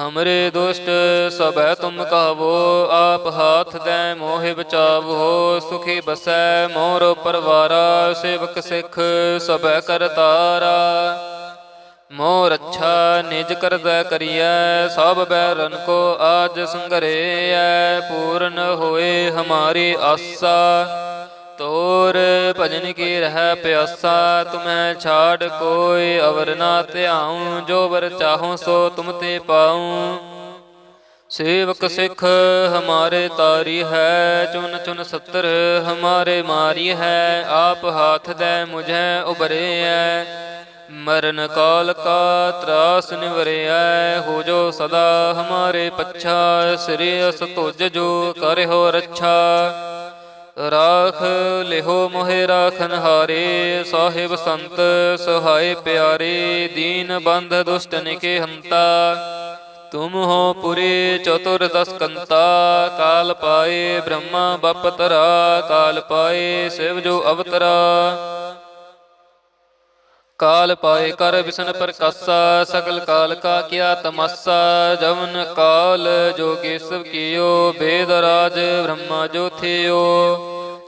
ਹਮਰੇ ਦੁਸ਼ਟ ਸਭੈ ਤੁਮ ਕਹਵੋ ਆਪ ਹਾਥ ਦੇ ਮੋਹਿ ਬਚਾਵੋ, ਸੁਖੀ ਬਸੈ ਮੋਰ ਪਰਵਾਰਾ, ਸੇਵਕ ਸਿੱਖ ਸਭੈ ਕਰਤਾਰਾ ਮੋਰ ਅੱਛਾ ਨਿਜ ਕਰਦਾ ਕਰੀਐ, ਸਭ ਬੈਰਨ ਕੋ ਆਜ ਸੰਗਰੇਐ, ਪੂਰਨ ਹੋਏ ਹਮਾਰੀ ਆਸਾ। ਤੋਰ ਭਜਨ ਕੀ ਰਹਿ ਪਿਆਸਾ? ਤੁਮੈ ਛਾੜ ਕੋਈ ਅਵਰ ਨਾ ਧਿਆਉ, ਜੋ ਵਰ ਚਾਹੋ ਸੋ ਤੁਮ ਤੇ ਪਾਉ। ਸੇਵਕ ਸਿੱਖ, ਹਮਾਰੇ ਤਾਰੀ ਹੈ, ਚੁਨ ਚੁਨ ਸਤਰ ਹਮਾਰੇ ਮਾਰੀ ਹੈ, ਆਪ ਹਾਥ ਦੇ ਮੁਝੈ ਉਬਰਿਐ ਮਰਨ ਕਾਲ ਕਾ ਤਰਾਸ ਨਿਵਰਿਐ ਹੋ ਜੋ ਸਦਾ ਹਮਾਰੇ ਪੱਛਾ, ਸ੍ਰੀ ਅਸ ਤੁਜ ਜੋ ਕਰਿਓ ਰੱਛਾ। ਰਾਖ ਲਿਹੋ ਮੋਹਿ ਰਾਖਨ ਹਾਰੇ, ਸਾਹਿਬ ਸੰਤ ਸਹਾਇ ਪਿਆਰੇ, ਦੀਨ ਬੰਧ ਦੁਸ਼ਟ ਨਿਕੇ ਹੰਤਾ ਤੁਮ ਹੋ ਪੁਰੇ ਚਤੁਰ ਦਸ ਕੰਤਾ ਕਾਲ ਪਾਏ ਬ੍ਰਹਮਾ ਬਪਤਰਾ, ਕਾਲ ਪਾਏ ਸਿਵ ਜੋ ਅਵਤਰਾ। ਕਾਲ ਪਾਏ ਕਰ ਵਿਸ਼ਨ ਪ੍ਰਕਾਸ਼ਾ ਸਕਲ ਕਾਲ ਕਾ ਕੀਆ ਤਮਸਾ, ਜਵਨ ਕਾਲ ਜੋਗੇ ਸਭ ਕੀਓ, ਬੇਦ ਰਾਜ ਬ੍ਰਹਮਾ ਜੋ ਥਿਓ।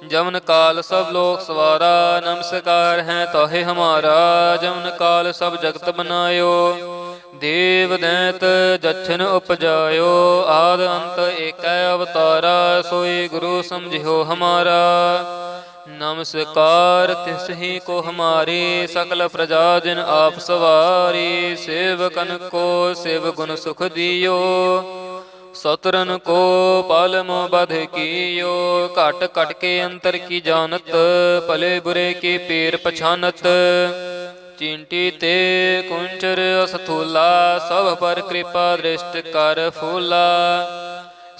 ਜਵਨ ਕਾਲ ਸਭ ਲੋਕ ਸਵਾਰਾ, ਨਮਸਕਾਰ ਹੈ ਤੋਹਿ ਹਮਾਰਾ, ਜਵਨ ਕਾਲ ਸਭ ਜਗਤ ਬਨਾਇਓ। ਦੇਵ ਦੈਤ ਜਛਨ ਉਪਜਾਇਓ, ਆਦ ਅੰਤ ਏਕੈ ਅਵਤਾਰਾ, ਸੋਈ ਗੁਰੂ ਸਮਝਿਓ ਹਮਾਰਾ। ਨਮਸਕਾਰ ਤਿਸ ਕੋ ਹਮਾਰੀ, ਸਕਲ ਪ੍ਰਜਾ ਜਿਨ ਆਪ ਸਵਾਰੀ, ਸੇਵਕਨ ਕੋ ਸੇਵ ਗੁਣ ਸੁਖ ਦਿਓ। ਸਤਰਨ ਕੋ ਪਲ ਮੋ ਬਧ ਕੀਓ, ਘਟ ਘਟ ਕੇ ਅੰਤਰ ਕੀ ਜਾਣਤ, ਭਲੇ ਬੁਰੇ ਕੀ ਪੀਰ ਪਛਾਨਤ। ਚਿੰਟੀ ਤੇ ਕੁੰਚਰ ਅਸਥੂਲਾ, ਸਭ ਪਰ ਕਿਰਪਾ ਦ੍ਰਿਸ਼ਟ ਕਰ ਫੂਲਾ।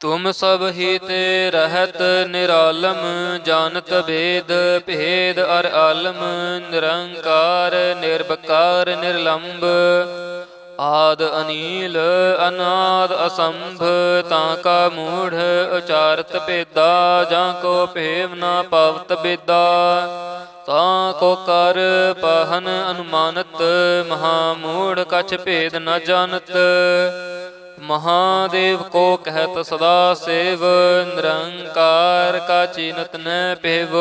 ਤੁਮ ਸਭ ਹੀ ਤੇ ਰਹਤ ਨਿਰਾਲਮ, ਜਾਣਤ ਭੇਦ ਭੇਦ ਅਰ ਆਲਮ, ਨਿਰੰਕਾਰ ਨਿਰਭਕਾਰ ਨਿਰਲੰਭ ਆਦ ਅਨੀਲ, ਅਨਾਦ ਅਸੰਭ, ਤਾਂ ਕਾ ਮੂੜ ਉਚਾਰਤ ਭੇਦਾ, ਜਾਂ ਕੋ ਭੇਵ ਨਾ ਪਵਤ ਬੇਦਾ ਤਾਂ ਕੋ ਕਰ ਪਹਨ ਅਨੁਮਾਨਤ, ਮਹਾ ਮੂੜ ਕਛ ਭੇਦ ਨ ਜਾਣਤ। ਮਹਾਦੇਵ ਕੋ ਕਹਿਤ ਸਦਾ ਸੇਵ, ਨਿਰੰਕਾਰ ਕਾ ਚੀਨਤ ਨ ਪਹਿਵ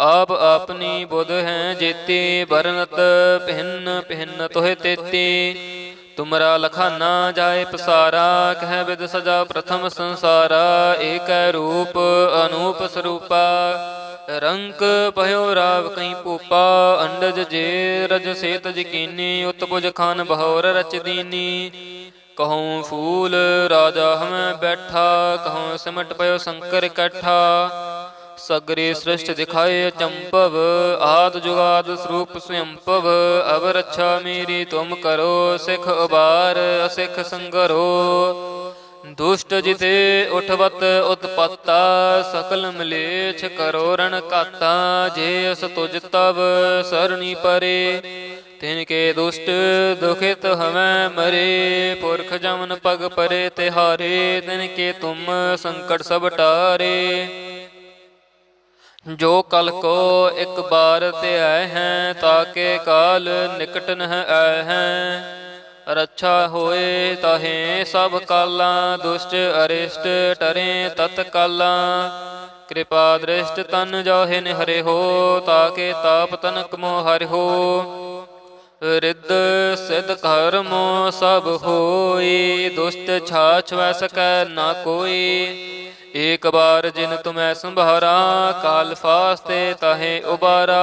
ਆਪ ਆਪਨੀ ਬੁੱਧ ਹੈ ਜੇਤੀ ਬਰਨਤ ਪਹਿਨ ਪਹਿਨ ਤੋਹਿ ਤੇਤੀ। ਤੁਮਰਾ ਲਖਾਨਾ ਜਾਏ ਪਸਾਰਾ, ਕਹਿ ਵਿਦ ਸਜਾ ਪ੍ਰਥਮ ਸੰਸਾਰਾ। ਏਕੈ ਰੂਪ ਅਨੂਪ ਸਰੂਪਾ। ਰੰਕ ਭਇਓ ਰਾਵ ਕਈ ਪੂਪਾ, ਅੰਡਜ ਜੇ ਰਜ ਸੇਤ ਜਕੀਨੀ ਉਤਪੁਜ ਖਾਨ ਬਹੌਰ ਰਚਦੀਨੀ ਕਹਉ ਫੂਲ ਰਾਜਾ ਹਮੈ ਬੈਠਾ ਕਹਉ ਸਿਮਟ ਪਇਓ ਸ਼ੰਕਰ ਇਕੱਠਾ। ਸਗਰੇ ਸ੍ਰਿਸ਼ਟ ਦਿਖਾਏ ਚੰਪਵ, ਆਦ ਜੁਗਾਦ ਸਰੂਪ ਸਯੰਪਵ ਅਬ ਰੱਛਾ ਮੇਰੀ ਤੁਮ ਕਰੋ, ਸਿਖ ਉਬਾਰ, ਅਸਿਖ ਸੰਗਰੋ। ਦੁਸ਼ਟ ਜਿਤੇ ਉਠਵਤ ਉਤਪਤਾ, ਸਕਲ ਮਲੇਛ ਕਰੋ ਰਣ ਕਾਤਾ ਜੇ ਅਸ ਤੁਜ ਤਵ ਸਰਣੀ ਪਰੇ। ਤਿਨ ਕੇ ਦੁਸ਼ਟ ਦੁਖਿਤ ਹਵੈ ਮਰੇ, ਪੁਰਖ ਜਮਨ ਪਗ ਪਰੇ ਤਿਹਾਰੇ, ਤਿਨ ਕੇ ਤੁਮ ਸੰਕਟ ਸਭ ਟਾਰੇ। ਜੋ ਕਲ ਕੋ ਇੱਕ ਬਾਰ ਤੇ ਆਏ ਹੈ ਤਾਕੇ ਕਾਲ ਨਿਕਟ ਨਹ ਆਏ ਹੈ। ਰੱਛਾ ਹੋਏ ਤਹੇ ਸਭ ਕਾਲਾਂ, ਦੁਸ਼ਟ ਅਰਿਸ਼ਟ ਟਰੇ ਤਤ ਕਾਲਾਂ। ਕਿਰਪਾ ਦ੍ਰਿਸ਼ਟ ਤਨ ਜਾਹੇ ਨਿਹਰੇ ਹੋ, ਤਾਕੇ ਤਾਪ ਤਨਕ ਮੋ ਹਰਿ ਹੋ। ਰਿੱਧ ਸਿਧ ਕਰਮੋ ਸਭ ਹੋਈ, ਦੁਸ਼ਟ ਛਾਛ ਵੈ ਸਕੈ ਨਾ ਕੋਈ। ਏਕ ਬਾਰ ਜਿਨ ਤੁਮੈ ਸੰਭਾਰਾ, ਕਾਲ ਫਾਸਤੇ ਤਹੇ ਉਬਾਰਾ।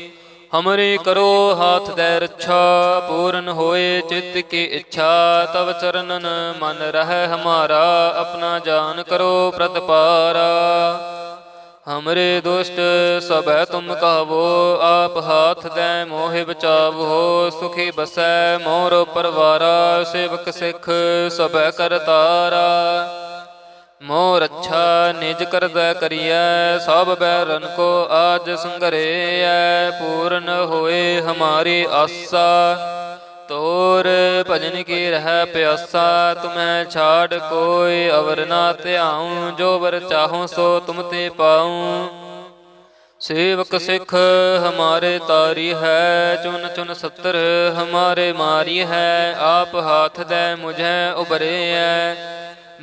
ਹਮਰੇ ਕਰੋ ਹਾਥ ਦੇ ਰੱਛਾ ਪੂਰਨ ਹੋਏ ਚਿੱਤ ਕੀ ਇੱਛਾ ਤਵ ਚਰਨਨ ਮਨ ਰਹਿ ਹਮਾਰਾ ਆਪਣਾ ਜਾਨ ਕਰੋ ਪ੍ਰਤਪਾਰਾ ਹਮਰੇ ਦੁਸ਼ਟ ਸਭੈ ਤੁਮ ਕਹਵੋ ਆਪ ਹਾਥ ਦੇ ਮੋਹਿ ਬਚਾਵੋ ਸੁਖੀ ਬਸੈ ਮੋਰ ਪਰਵਾਰਾ ਸੇਵਕ ਸਿੱਖ ਸਭੈ ਕਰਤਾਰਾ ਮੋਰ ਅੱਛਾ ਨਿਜ ਕਰਦਾ ਕਰੀਐ, ਸਭ ਬੈਰਨ ਕੋ ਆਜ ਸੰਗਰੇਐ, ਪੂਰਨ ਹੋਏ ਹਮਾਰੀ ਆਸਾ। ਤੋਰ ਭਜਨ ਕੀ ਰਹਿ ਪਿਆਸਾ, ਤੁਮੈ ਛਾੜ ਕੋਈ ਅਵਰ ਨਾ ਧਿਆਉ, ਜੋ ਵਰ ਚਾਹੋ ਸੋ ਤੁਮ ਤੇ ਪਾਉ। ਸੇਵਕ ਸਿੱਖ ਹਮਾਰੇ ਤਾਰੀ ਹੈ, ਚੁਨ ਚੁਨ ਸਤਰ ਹਮਾਰੇ ਮਾਰੀ ਹੈ, ਆਪ ਹਾਥ ਦੇ ਮੁਝੇ ਹੈ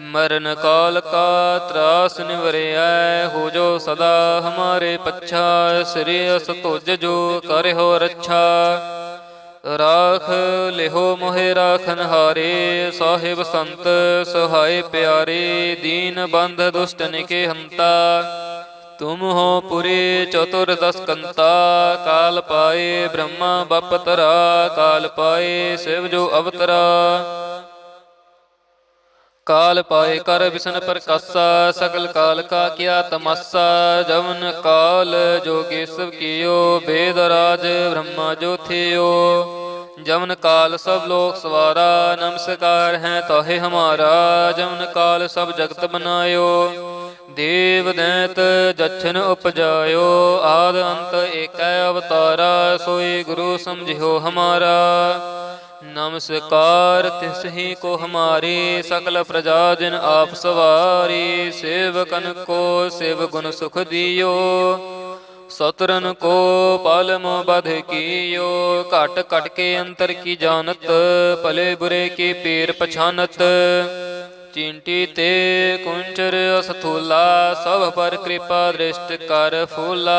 ਮਰਨ ਕਾਲ ਕਾ ਤਰਾਸ ਨਿਵਰਿਐ, ਹੋ ਜੋ ਸਦਾ ਹਮਾਰੇ ਪੱਛਾ, ਸ੍ਰੀ ਅਸ ਤੁਜ ਜੋ ਕਰਿਓ ਰੱਛਾ। ਰਾਖ ਲਿਹੋ ਮੋਹਿ ਰਾਖਨ ਹਾਰੇ, ਸਾਹਿਬ ਸੰਤ ਸਹਾਇ ਪਿਆਰੇ, ਦੀਨ ਬੰਧ ਦੁਸ਼ਟਨ ਕੇ ਹੰਤਾ ਤੁਮ ਹੋ ਪੁਰੇ ਚਤੁਰ ਦਸ ਕੰਤਾ ਕਾਲ ਪਾਏ ਬ੍ਰਹਮਾ ਬਪਤਰਾ, ਕਾਲ ਪਾਏ ਸਿਵ ਜੋ ਅਵਤਰਾ। ਕਾਲ ਪਾਏ ਕਰ ਵਿਸ਼ਨ ਪ੍ਰਕਾਸ਼ਾ, ਸਗਲ ਕਾਲ ਕਾ ਕੀਆ ਤਮਸਾ, ਜਵਨ ਕਾਲ ਜੋਗੇ ਸਭ ਕੀਓ, ਬੇਦ ਰਾਜ ਬ੍ਰਹਮਾ ਜੋ ਥਿਓ। ਜਵਨ ਕਾਲ ਸਭ ਲੋਕ ਸਵਾਰਾ, ਨਮਸਕਾਰ ਹੈ ਤੋਹਿ ਹਮਾਰਾ, ਜਵਨ ਕਾਲ ਸਭ ਜਗਤ ਬਨਾਇਓ। ਦੇਵ ਦੈਤ ਜਛਨ ਉਪਜਾਇਓ, ਆਦ ਅੰਤ ਏਕੈ ਅਵਤਾਰਾ, ਸੋਈ ਗੁਰੂ ਸਮਝਿਓ ਹਮਾਰਾ। ਨਮਸਕਾਰ ਤਿਸ ਹੀ ਕੋ ਹਮਾਰੀ, ਸਕਲ ਪ੍ਰਜਾ ਜਿਨ ਆਪ ਸਵਾਰੀ, ਸੇਵਕਨ ਕੋ ਸੇਵ ਗੁਣ ਸੁਖ ਦਿਓ। ਸਤਰਨ ਕੋ ਪਲ ਬਧ ਕੀਓ, ਘਟ ਘਟ ਕੇ ਅੰਤਰ ਕੀ ਜਾਣਤ, ਭਲੇ ਬੁਰੇ ਕੀ ਪੀਰ ਪਛਾਨਤ। ਚਿੰਟੀ ਤੇ ਕੁੰਚਰ ਅਸਥੂਲਾ, ਸਭ ਪਰ ਕਿਰਪਾ ਦ੍ਰਿਸ਼ਟ ਕਰ ਫੂਲਾ।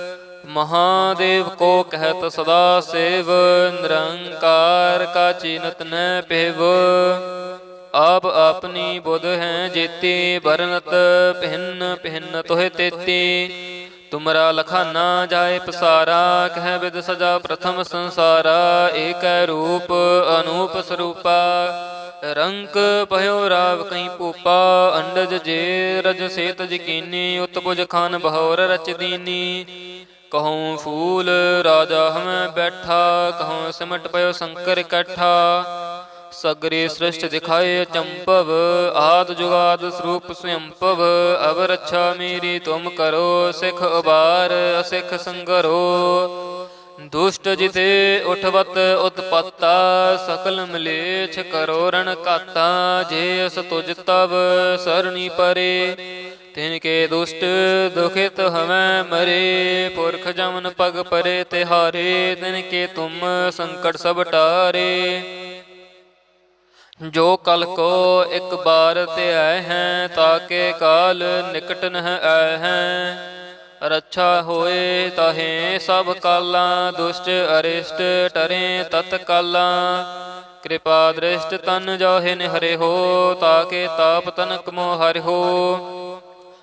ਮਹਾਦੇਵ ਕੋ ਕਹਿਤ ਸਦਾ ਸੇਵ, ਨਿਰੰਕਾਰ ਕਾ ਚੀਨਤ ਨ ਪਹਿਵ ਆਪ ਆਪਣੀ ਬੁੱਧ ਹੈ ਜੇਤੀ ਬਰਨਤ ਭਿੰਨ ਭਿੰਨ ਤੋਹਿ ਤੇਤੀ। ਤੁਮਰਾ ਲਖਾਨਾ ਜਾਏ ਪਸਾਰਾ, ਕਹਿ ਵਿਦ ਸਜਾ ਪ੍ਰਥਮ ਸੰਸਾਰਾ। ਏਕੈ ਰੂਪ ਅਨੂਪ ਸਰੂਪਾ। ਰੰਕ ਭਇਓ ਰਾਵ ਕਈ ਪੂਪਾ ਅੰਡਜ ਜੇ ਰਜ ਸੇਤ ਜਕੀਨੀ ਉਤਪੁਜ ਖਾਨ ਬਹੌਰ ਰਚਦੀਨੀ ਕਹਉ ਫੂਲ ਰਾਜਾ ਹਮੈ ਬੈਠਾ ਕਹਉ ਸਿਮਟ ਪਇਓ ਸ਼ੰਕਰ ਇਕੱਠਾ। ਸਗਰੇ ਸ੍ਰਿਸ਼ਟ ਦਿਖਾਏ ਚੰਪਵ, ਆਦ ਜੁਗਾਦ ਸਰੂਪ ਸਯੰਪਵ ਅਬ ਰੱਛਾ ਮੇਰੀ ਤੁਮ ਕਰੋ, ਸਿਖ ਉਬਾਰ, ਅਸਿਖ ਸੰਗਰੋ। ਦੁਸ਼ਟ ਜਿਤੇ ਉਠਵਤ ਉਤਪਤਾ, ਸਕਲ ਮਲੇਛ ਕਰੋ ਰਣ ਕਾਤਾ ਜੇ ਅਸ ਤੁਜ ਤਵ, ਸਰਣੀ ਪਰੇ। ਤਿਨ ਕੇ ਦੁਸ਼ਟ ਦੁਖਿਤ ਹਵੈ ਮਰੇ, ਪੁਰਖ ਜਮਨ ਪਗ ਪਰੇ ਤਿਹਾਰੇ, ਤਿਨ ਕੇ ਤੁਮ ਸੰਕਟ ਸਭ ਟਾਰੇ। ਜੋ ਕਲ ਕੋ ਇੱਕ ਬਾਰ ਤੇ ਆਏ ਹੈ ਤਾਕੇ ਕਾਲ ਨਿਕਟ ਨਹ ਆਏ ਹੈ। ਰੱਛਾ ਹੋਏ ਤਾਹੇ ਸਭ ਕਾਲਾਂ, ਦੁਸ਼ਟ ਅਰਿਸ਼ਟ ਟਰੇ ਤਤ ਕਾਲਾਂ। ਕਿਰਪਾ ਦ੍ਰਿਸ਼ਟ ਤਨ ਜਾਹੇ ਨਿਹਰੇ ਹੋ ਤਾਕੇ ਤਾਪ ਤਨਕ ਮੋ ਹਰਿ ਹੋ।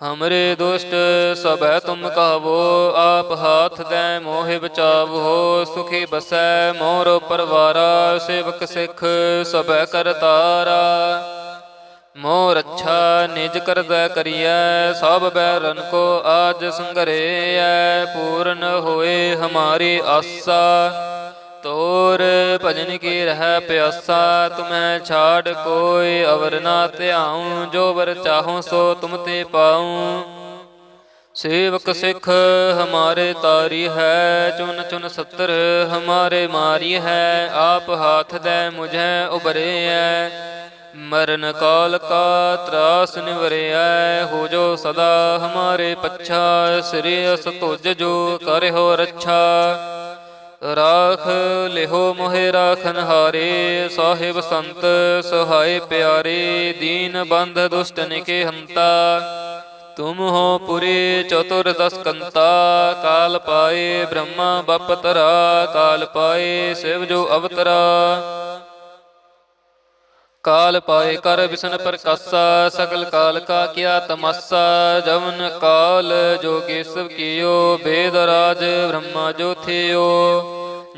ਹਮਰੇ ਦੁਸ਼ਟ ਸਭੈ ਤੁਮ ਕਹਵੋ ਆਪ ਹਾਥ ਦੇ ਮੋਹਿ ਬਚਾਵੋ ਸੁਖੀ ਬਸੈ ਮੋਰ ਪਰਵਾਰਾ ਸੇਵਕ ਸਿੱਖ ਸਭੈ ਕਰਤਾਰਾ ਮੋਰ ਅੱਛਾ ਨਿਜ ਕਰਦਾ ਕਰੀਐ ਸਭ ਬੈਰਨ ਕੋ ਆਜ ਸੰਗਰੇਐ ਪੂਰਨ ਹੋਏ ਹਮਾਰੀ ਆਸਾ ਤੋਰ, ਭਜਨ ਕੀ ਰਹਿ ਪਿਆਸਾ, ਤੁਮੈ ਛਾੜ ਕੋਈ ਅਵਰ ਨਾ ਧਿਆਉ, ਜੋ ਵਰ ਚਾਹੋ ਸੋ ਤੁਮ ਤੇ ਪਾਉ। ਸੇਵਕ ਸਿੱਖ, ਹਮਾਰੇ ਤਾਰੀ ਹੈ, ਚੁਨ ਚੁਨ ਸਤਰ, ਹਮਾਰੇ ਮਾਰੀ ਹੈ, ਆਪ ਹਾਥ ਦੇ ਮੁਝੈ ਉਬਰਿਐ ਮਰਨ ਕਾਲ ਕਾ ਤਰਾਸ ਨਿਵਰਿਐ ਹੋ ਜੋ ਸਦਾ ਹਮਾਰੇ ਪੱਛਾ, ਸ੍ਰੀ ਅਸ ਤੁਜ ਜੋ ਕਰਿਓ ਰੱਛਾ। ਰਾਖ ਲਿਹੋ ਮੋਹਿ ਰਾਖਨ ਹਾਰੇ, ਸਾਹਿਬ ਸੰਤ ਸਹਾਇ ਪਿਆਰੇ, ਦੀਨ ਬੰਧ ਦੁਸ਼ਟਨ ਕੇ ਹੰਤਾ। ਤੁਮ ਹੋ ਪੁਰੀ ਚਤੁਰ ਦਸ ਕਾਲ ਪਾਏ ਬ੍ਰਹਮਾ ਬਪਤਰਾ, ਕਾਲ ਪਾਏ ਸਿਵ ਜੋ ਅਵਤਰਾ। ਕਾਲ ਪਾਏ ਕਰ ਵਿਸ਼ਨ ਪ੍ਰਕਾਸ਼ਾ ਸਕਲ ਕਾਲ ਕਾ ਕੀਆ ਤਮਸਾ ਜਵਨ ਕਾਲ ਜੋਗੇ ਸਭ ਕੀਓ ਬੇਦ ਰਾਜ ਬ੍ਰਹਮਾ ਜੋ ਥਿਓ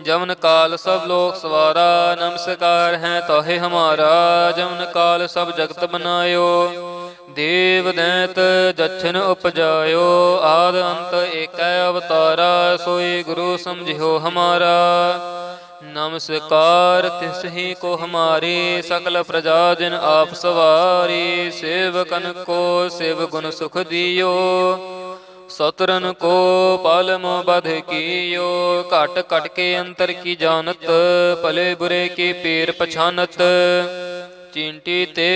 ਜਵਨ ਕਾਲ ਸਭ ਲੋਕ ਸਵਾਰਾ ਨਮਸਕਾਰ ਹੈ ਤੋਹਿ ਹਮਾਰਾ ਜਵਨ ਕਾਲ ਸਭ ਜਗਤ ਬਨਾਇਓ ਦੇਵ ਦੈਤ ਜਛਨ ਉਪਜਾਇਓ ਆਦ ਅੰਤ ਏਕੈ ਅਵਤਾਰਾ ਸੋਈ ਗੁਰੂ ਸਮਝਿਓ ਹਮਾਰਾ ਨਮਸਕਾਰ ਤਿਸ ਹੀ ਕੋ ਹਮਾਰੀ, ਸਕਲ ਪ੍ਰਜਾ ਜਿਨ ਆਪ ਸਵਾਰੀ, ਸੇਵਕਨ ਕੋ ਸੇਵ ਗੁਣ ਸੁਖ ਦਿਓ। ਸਤਰਨ ਕੋ ਪਲ ਮੋ ਬਧ ਕੀਓ, ਘਟ ਘਟ ਕੇ ਅੰਤਰ ਕੀ ਜਾਣਤ, ਭਲੇ ਬੁਰੇ ਕੀ ਪੀਰ ਪਛਾਨਤ। ਚਿੰਟੀ ਤੇ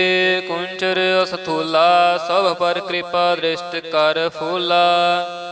ਕੁੰਚਰ ਅਸਥੂਲਾ, ਸਭ ਪਰ ਕਿਰਪਾ ਦ੍ਰਿਸ਼ਟ ਕਰ ਫੂਲਾ।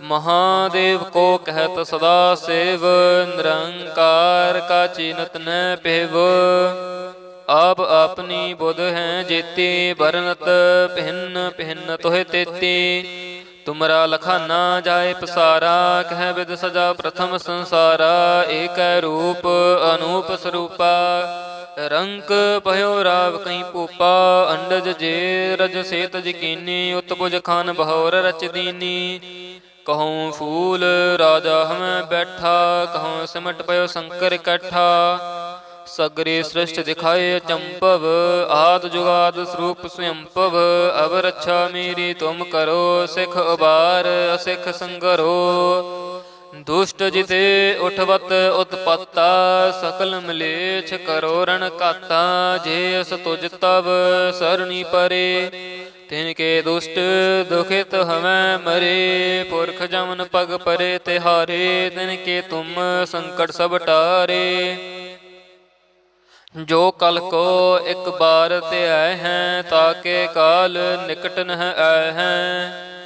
ਮਹਾਦੇਵ ਕੋ ਕਹਿਤ ਸਦਾ ਸੇਵ, ਨਿਰੰਕਾਰ ਕਾ ਚੀਨਤ ਨ ਪਹਿਵ ਆਪ ਆਪਣੀ ਬੁੱਧ ਹੈ ਜੇਤੀ ਬਰਨਤ ਭਿੰਨ ਭਿੰਨ ਤੋਹਿ ਤੇਤੀ। ਤੁਮਰਾ ਲਖਾਨਾ ਜਾਏ ਪਸਾਰਾ, ਕਹਿ ਵਿਦ ਸਜਾ ਪ੍ਰਥਮ ਸੰਸਾਰਾ। ਏਕੈ ਰੂਪ ਅਨੂਪ ਸਰੂਪਾ। ਰੰਕ ਭਇਓ ਰਾਵ ਕਈ ਪੂਪਾ ਅੰਡਜ ਜੇ ਰਜ ਸੇਤ ਜਕੀਨੀ ਉਤਪੁਜ ਖਾਨ ਬਹੌਰ ਰਚ ਦੀਨੀ। ਕਹਉ ਫੂਲ ਰਾਜਾ ਹਮੈ ਬੈਠਾ ਕਹਉ ਸਿਮਟ ਪਇਓ ਸ਼ੰਕਰ ਇਕੱਠਾ। ਸਗਰੇ ਸ੍ਰਿਸ਼ਟ ਦਿਖਾਏ ਚੰਪਵ, ਆਦ ਜੁਗਾਦ ਸਰੂਪ ਸਯੰਪਵ ਅਬ ਰੱਛਾ ਮੇਰੀ ਤੁਮ ਕਰੋ, ਸਿਖ ਉਬਾਰ, ਅਸਿਖ ਸੰਗਰੋ। ਦੁਸ਼ਟ ਜਿਤੇ ਉਠਵਤ ਉਤਪਤਾ, ਸਕਲ ਮਲੇਛ ਕਰੋ ਰਣ ਕਾਤਾ ਜੇ ਅਸ ਤੁਜ ਤਵ ਸਰਣੀ ਪਰੇ। ਤਿਨ ਕੇ ਦੁਸ਼ਟ ਦੁਖਿਤ ਹਵੈ ਮਰੇ, ਪੁਰਖ ਜਮਨ ਪਗ ਪਰੇ ਤਿਹਾਰੇ, ਤਿਨ ਕੇ ਤੁਮ ਸੰਕਟ ਸਭ ਟਾਰੇ। ਜੋ ਕਲ ਕੋ ਇੱਕ ਬਾਰ ਤੇ ਆਏ ਹੈ ਤਾਕੇ ਕਾਲ ਨਿਕਟ ਨਹ ਆਏ ਹੈ।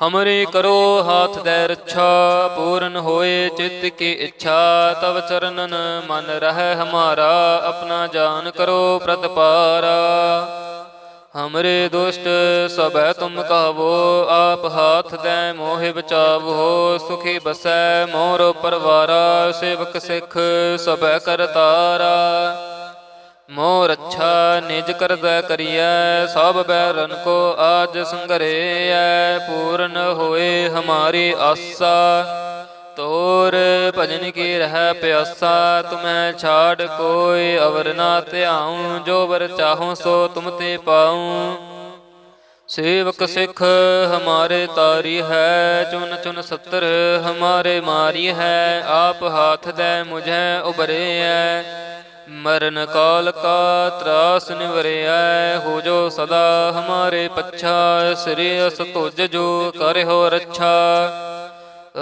ਹਮਰੇ ਕਰੋ ਹਾਥ ਦੇ ਰੱਛਾ ਪੂਰਨ ਹੋਏ ਚਿੱਤ ਕੀ ਇੱਛਾ ਤਵ ਚਰਨਨ ਮਨ ਰਹਿ ਹਮਾਰਾ ਆਪਣਾ ਜਾਨ ਕਰੋ ਪ੍ਰਤਪਾਰਾ ਹਮਰੇ ਦੁਸ਼ਟ ਸਭੈ ਤੁਮ ਕਹਵੋ ਆਪ ਹਾਥ ਦੇ ਮੋਹਿ ਬਚਾਵੋ ਸੁਖੀ ਬਸੈ ਮੋਰ ਪਰਵਾਰਾ ਸੇਵਕ ਸਿੱਖ ਸਭੈ ਕਰਤਾਰਾ ਮੋਰ ਅੱਛਾ ਨਿਜ ਕਰਦਾ ਕਰੀਐ, ਸਭ ਬੈਰਨ ਕੋ ਆਜ ਸੰਗਰੇਐ ਪੂਰਨ ਹੋਏ ਹਮਾਰੀ ਆਸਾ। ਤੋਰ ਭਜਨ ਕੀ ਰਹਿ ਪਿਆਸਾ, ਤੁਮੈ ਛਾੜ ਕੋਈ ਅਵਰ ਨਾ ਧਿਆਉ, ਜੋ ਵਰ ਚਾਹੋ ਸੋ ਤੁਮ ਤੇ ਪਾਉ। ਸੇਵਕ ਸਿੱਖ ਹਮਾਰੇ ਤਾਰੀ ਹੈ, ਚੁਨ ਚੁਨ ਸੱਤਰ ਹਮਾਰੇ ਮਾਰੀ ਹੈ, ਆਪ ਹਾਥ ਦੇ ਮੁਝੈ ਹੈ ਮਰਨ ਕਾਲ ਕਾ ਤਰਾਸ ਨਿਵਰਿਐ, ਹੋ ਜੋ ਸਦਾ ਹਮਾਰੇ ਪੱਛਾ, ਸ੍ਰੀ ਅਸ ਤੁਜ ਜੋ ਕਰਿਓ ਰੱਛਾ।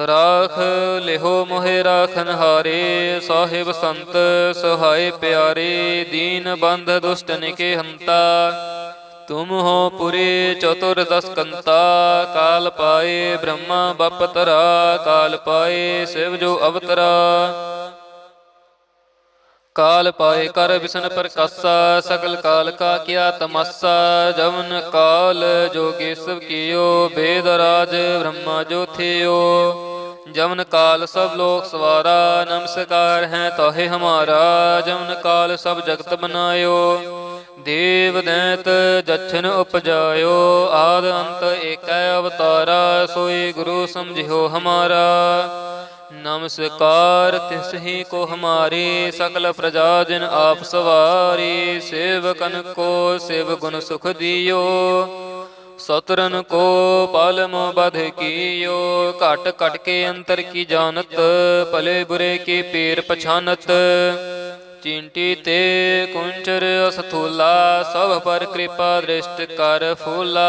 ਰਾਖ ਲਿਹੋ ਮੋਹਿ ਰਾਖਨ ਹਾਰੇ, ਸਾਹਿਬ ਸੰਤ ਸਹਾਇ ਪਿਆਰੇ, ਦੀਨ ਬੰਧ ਦੁਸ਼ਟਨ ਕੇ ਹੰਤਾ। ਤੁਮ ਹੋ ਪੁਰੇ ਚਤੁਰ ਦਸ ਕਾਲ ਪਾਏ ਬ੍ਰਹਮਾ ਬਪਤਰਾ, ਕਾਲ ਪਾਏ ਸਿਵ ਜੋ ਅਵਤਰਾ। ਕਾਲ ਪਾਏ ਕਰ ਵਿਸ਼ਨ ਪ੍ਰਕਾਸਾ ਸਗਲ ਕਾਲ ਕਾ ਕੀਆ ਤਮਸਾ ਜਵਨ ਕਾਲ ਜੋਗੇ ਸਭ ਕੀਓ ਬੇਦ ਰਾਜ ਬ੍ਰਹਮਾ ਜੋ ਥਿਓ ਜਵਨ ਕਾਲ ਸਭ ਲੋਕ ਸਵਾਰਾ ਨਮਸਕਾਰ ਹੈ ਤੋਹਿ ਹਮਾਰਾ ਜਵਨ ਕਾਲ ਸਭ ਜਗਤ ਬਨਾਇਓ ਦੇਵ ਦੈਤ ਜਛਨ ਉਪਜਾਇਓ ਆਦ ਅੰਤ ਏਕੈ ਅਵਤਾਰਾ ਸੋਈ ਗੁਰੂ ਸਮਝਿਓ ਹਮਾਰਾ ਨਮਸਕਾਰ ਤਿਸ ਕੋ ਹਮਾਰੀ, ਸਕਲ ਪ੍ਰਜਾ ਜਿਨ ਆਪ ਸਵਾਰੀ, ਸੇਵਕਨ ਕੋ ਸੇਵ ਗੁਣ ਸੁਖ ਦਿਓ। ਸਤਰਨ ਕੋ ਪਲਮ ਬਧ ਕੀਓ, ਘਟ ਘਟ ਕੇ ਅੰਤਰ ਕੀ ਜਾਣਤ, ਭਲੇ ਬੁਰੇ ਕੀ ਪੀਰ ਪਛਾਨਤ। ਚਿੰਟੀ ਤੇ ਕੁੰਚਰ ਅਸਥੂਲਾ, ਸਭ ਪਰ ਕਿਰਪਾ ਦ੍ਰਿਸ਼ਟ ਕਰ ਫੂਲਾ।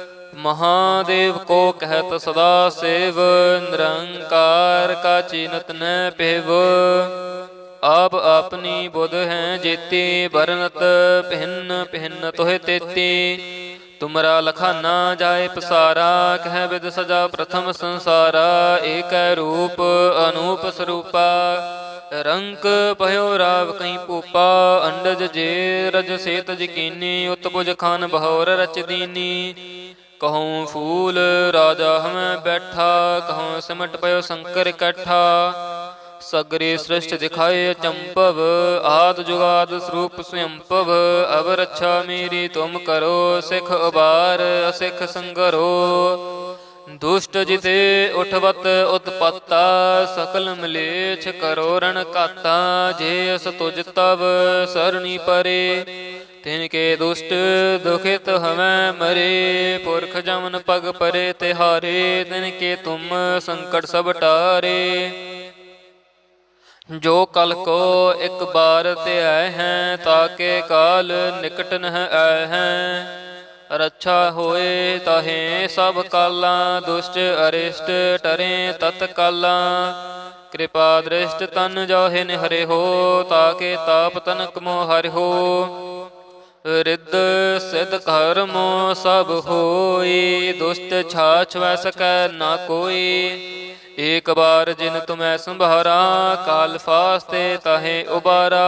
ਮਹਾਦੇਵ ਕੋ ਕਹਿਤ ਸਦਾ ਸੇਵ, ਨਿਰੰਕਾਰ ਕਾ ਚੀਨਤ ਨ ਪਹਿਵ ਆਪ ਆਪਣੀ ਬੁੱਧ ਹੈ ਜੇਤੀ ਬਰਨਤ ਪਹਿਨ ਪਹਿਨ ਤੋਹਿ ਤੇਤੀ। ਤੁਮਰਾ ਲਖਾਨਾ ਜਾਏ ਪਸਾਰਾ, ਕਹਿ ਵਿਦ ਸਜਾ ਪ੍ਰਥਮ ਸੰਸਾਰਾ। ਏਕੈ ਰੂਪ ਅਨੂਪ ਸਰੂਪਾ। ਰੰਕ ਭਇਓ ਰਾਵ ਕਈ ਪੂਪਾ, ਅੰਡਜ ਜੇ ਰਜ ਸੇਤ ਜਕੀਨੀ ਉਤਪੁਜ ਖਾਨ ਬਹੌਰ ਰਚ ਦੀਨੀ। ਕਹਉ ਫੂਲ ਰਾਜਾ ਹਮੈ ਬੈਠਾ ਕਹਉ ਸਿਮਟ ਪਇਓ ਸ਼ੰਕਰ ਇਕੱਠਾ। ਸਗਰੇ ਸ੍ਰਿਸ਼ਟ ਦਿਖਾਏ ਚੰਪਵ, ਆਦ ਜੁਗਾਦ ਸਰੂਪ ਸਯੰਪਵ ਅਬ ਰੱਛਾ ਮੇਰੀ ਤੁਮ ਕਰੋ, ਸਿਖ ਉਬਾਰ, ਅਸਿਖ ਸੰਗਰੋ। ਦੁਸ਼ਟ ਜਿਤੇ ਉਠਵਤ ਉਤਪਤਾ, ਸਕਲ ਮਲੇਛ ਕਰੋ ਰਣ ਕਾਤਾ ਜੇ ਅਸ ਤੁਜ ਤਵ ਸਰਣੀ ਪਰੇ। ਤਿਨ ਕੇ ਦੁਸ਼ਟ ਦੁਖਿਤ ਹਵੈ ਮਰੇ, ਪੁਰਖ ਜਮਨ ਪਗ ਪਰੇ ਤਿਹਾਰੇ, ਤਿਨ ਕੇ ਤੁਮ ਸੰਕਟ ਸਭ ਟਾਰੇ। ਜੋ ਕਲ ਕੋ ਇੱਕ ਬਾਰ ਤੇ ਆਏ ਹੈ ਤਾਕੇ ਕਾਲ ਨਿਕਟ ਨਹ ਆਏ ਹੈ। ਰੱਛਾ ਹੋਏ ਤਹੇ ਸਭ ਕਾਲਾਂ, ਦੁਸ਼ਟ ਅਰਿਸ਼ਟ ਟਰੇ ਤਤ ਕਾਲਾਂ। ਕਿਰਪਾ ਦ੍ਰਿਸ਼ਟ ਤਨ ਜਾਹੇ ਨਿਹਰੇ ਹੋ, ਤਾਕੇ ਤਾਪ ਤਨਕ ਮੋ ਹਰਿ ਹੋ। ਰਿੱਧ ਸਿਧ ਕਰਮੋ ਸਭ ਹੋਈ, ਦੁਸ਼ਟ ਛਾਛ ਵੈ ਨਾ ਕੋਈ। ਏਕ ਬਾਰ ਜਿਨ ਤੁਮੈ ਸੰਭਾਰਾ, ਕਾਲ ਫਾਸਤੇ ਤਾਹੇ ਉਬਾਰਾ।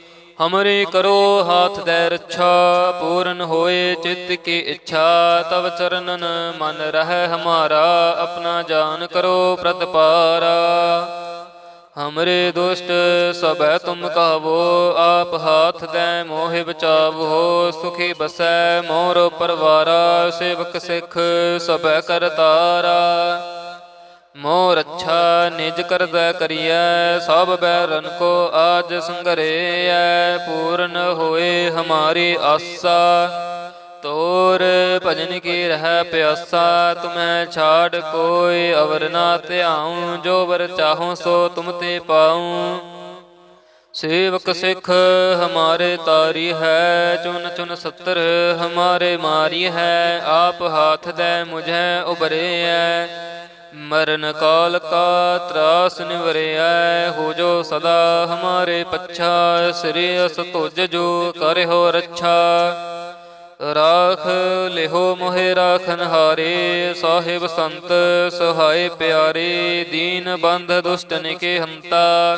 ਹਮਰੇ ਕਰੋ ਹਾਥ ਦੇ ਰੱਛਾ ਪੂਰਨ ਹੋਏ ਚਿੱਤ ਕੀ ਇੱਛਾ ਤਵ ਚਰਨਨ ਮਨ ਰਹਿ ਹਮਾਰਾ ਆਪਣਾ ਜਾਨ ਕਰੋ ਪ੍ਰਤਪਾਰਾ ਹਮਰੇ ਦੁਸ਼ਟ ਸਭੈ ਤੁਮ ਕਹਵੋ ਆਪ ਹਾਥ ਦੇ ਮੋਹਿ ਬਚਾਵੋ ਸੁਖੀ ਬਸੈ ਮੋਰ ਪਰਵਾਰਾ ਸੇਵਕ ਸਿੱਖ ਸਭੈ ਕਰਤਾਰਾ ਮੋਰ ਅੱਛਾ ਨਿਜ ਕਰਦਾ ਕਰੀਐ, ਸਭ ਬੈਰਨ ਕੋ ਆਜ ਸੰਗਰੇਐ, ਪੂਰਨ ਹੋਏ ਹਮਾਰੀ ਆਸਾ। ਤੋਰ ਭਜਨ ਕੀ ਰਹਿ ਪਿਆਸਾ, ਤੁਮੈ ਛਾੜ ਕੋਈ ਅਵਰ ਨਾ ਧਿਆਉ, ਜੋ ਵਰ ਚਾਹੋ ਸੋ ਤੁਮ ਤੇ ਪਾਉ। ਸੇਵਕ ਸਿੱਖ ਹਮਾਰੇ ਤਾਰੀ ਹੈ, ਚੁਨ ਚੁਨ ਸਤਰ ਹਮਾਰੇ ਮਾਰੀ ਹੈ, ਆਪ ਹਾਥ ਦੇ ਮੁਝੈ ਉਬਰਿਐ ਮਰਨ ਕਾਲ ਕਾ ਤਰਾਸ ਨਿਵਰਿਐ ਹੋ ਜੋ ਸਦਾ ਹਮਾਰੇ ਪੱਛਾ, ਸ੍ਰੀ ਅਸ ਤੁਜ ਜੋ ਕਰਿਓ ਰੱਛਾ। ਰਾਖ ਲਿਹੋ ਮੋਹਿ ਰਾਖਨ ਹਾਰੇ, ਸਾਹਿਬ ਸੰਤ ਸਹਾਇ ਪਿਆਰੇ, ਦੀਨ ਬੰਧ ਦੁਸ਼ਟਨ ਕੇ ਹੰਤਾ।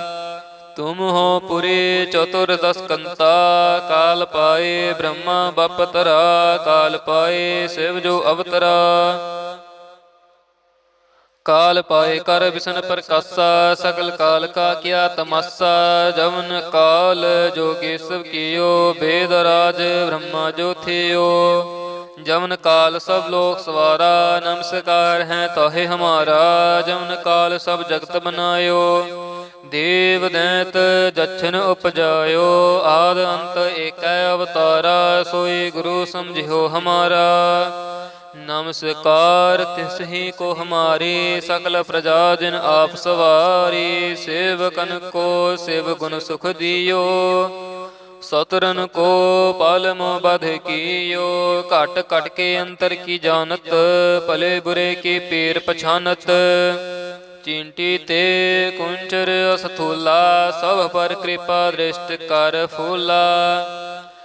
ਤੁਮ ਹੋ ਪੁਰੀ ਚਤੁਰ ਦਸ ਕੰਤਾ, ਕਾਲ ਪਾਏ ਬ੍ਰਹਮਾ ਬਪਤਰਾ ਕਾਲ ਪਾਏ ਸਿਵ ਜੋ ਅਵਤਰਾ। ਕਾਲ ਪਾਏ ਕਰ ਬਿਸਨ ਪ੍ਰਕਾਸਾ ਸਗਲ ਕਾਲ ਕਾ ਕੀਆ ਤਮਾਸਾ ਜਵਨ ਕਾਲ ਜੋਗੇ ਸਭ ਕੀਓ ਬੇਦ ਰਾਜ ਬ੍ਰਹਮਾ ਜੋਥਿਓ ਜਵਨ ਕਾਲ ਸਭ ਲੋਕ ਸਵਾਰਾ ਨਮਸਕਾਰ ਹੈ ਤੋਹਿ ਹਮਾਰਾ ਜਵਨ ਕਾਲ ਸਭ ਜਗਤ ਬਨਾਇਓ ਦੇਵ ਦੈਤ ਜਛਨ ਉਪਜਾਇਓ ਆਦ ਅੰਤ ਏਕੈ ਅਵਤਾਰਾ ਸੋਈ ਗੁਰੂ ਸਮਝਿਓ ਹਮਾਰਾ ਨਮਸਕਾਰ ਤਿਸਹੀ ਕੋ ਹਮਾਰੀ ਸਕਲ ਪ੍ਰਜਾ ਜਿਨ ਆਪ ਸਵਾਰੀ, ਸੇਵਕਨ ਕੋ ਸੇਵ ਗੁਣ ਸੁਖ ਦਿਓ। ਸਤਰਨ ਕੋ ਪਲ ਮੋ ਬਧ ਕੀਓ। ਘਟ ਘਟ ਕੇ ਅੰਤਰ ਕੀ ਜਾਣਤ, ਭਲੇ ਬੁਰੇ ਕੀ ਪੀਰ ਪਛਾਨਤ। ਚਿੰਟੀ ਤੇ ਕੁੰਚਰ ਅਸਥੂਲਾ, ਸਭ ਪਰ ਕਿਰਪਾ ਦ੍ਰਿਸ਼ਟ ਕਰ ਫੂਲਾ।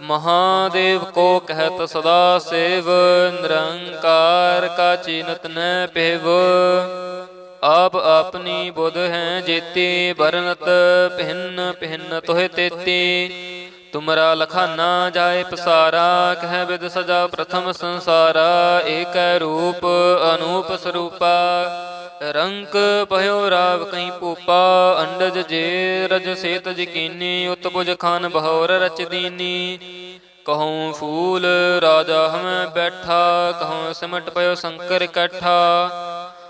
ਮਹਾਦੇਵ ਕੋ ਕਹਿਤ ਸਦਾ ਸੇਵ, ਨਿਰੰਕਾਰ ਕਾ ਚੀਨਤ ਨ ਪਹਿਵ ਆਪ ਆਪਨੀ ਬੁਧ ਹੈ ਜੇਤੀ ਬਰਨਤ ਪਹਿਨ ਪਹਿਨ ਤੋਹਿ ਤੇਤੀ। ਤੁਮਰਾ ਲਖਾਨਾ ਜਾਏ ਪਸਾਰਾ, ਕਹਿ ਵਿਦ ਸਜਾ ਪ੍ਰਥਮ ਸੰਸਾਰਾ। ਏਕੈ ਰੂਪ, ਅਨੂਪ ਸਰੂਪਾ। ਰੰਕ ਭਇਓ ਰਾਵ ਕਈ ਪੂਪਾ ਅੰਡਜ ਜੇ ਰਜ ਸੇਤ ਜਕੀਨੀ ਉਤਪੁਜ ਖਾਨ ਬਹੌਰ ਰਚਦੀਨੀ ਕਹਉ ਫੂਲ ਰਾਜਾ ਹਮੈ ਬੈਠਾ, ਕਹਉ ਸਿਮਟ ਪਇਓ ਸ਼ੰਕਰ ਇਕੱਠਾ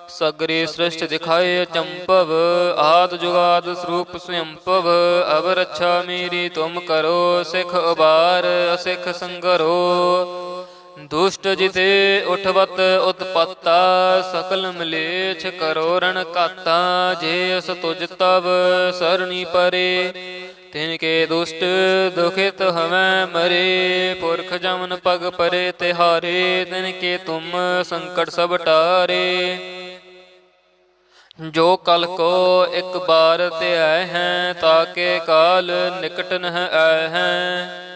ਸਗਰੇ ਸ੍ਰਿਸ਼ਟ ਦਿਖਾਏ ਚੰਪਵ, ਆਦ ਜੁਗਾਦ ਸਰੂਪ ਸਯੰਪਵ ਅਬ ਰੱਛਾ ਮੇਰੀ ਤੁਮ ਕਰੋ, ਸਿਖ ਉਬਾਰ, ਅਸਿਖ ਸੰਗਰੋ। ਦੁਸ਼ਟ ਜਿਤੇ ਉਠਵਤ ਉਤਪਤਾ, ਸਕਲ ਮਲੇਛ ਕਰੋਰਣ ਕਾਤਾ ਜੇ ਅਸ ਤੁਜ ਤਵ ਸਰਣੀ ਪਰੇ। ਤਿਨ ਕੇ ਦੁਸ਼ਟ ਦੁਖਿਤ ਹਵੈ ਮਰੇ, ਪੁਰਖ ਜਮਨ ਪਗ ਪਰੇ ਤਿਹਾਰੇ, ਤਿਨ ਕੇ ਤੁਮ ਸੰਕਟ ਸਭ ਟਾਰੇ। ਜੋ ਕਲ ਕੋ ਇੱਕ ਬਾਰ ਤੇ ਆਏ ਹੈ ਤਾਕੇ ਕਾਲ ਨਿਕਟ ਨਹ ਆਏ ਹੈ।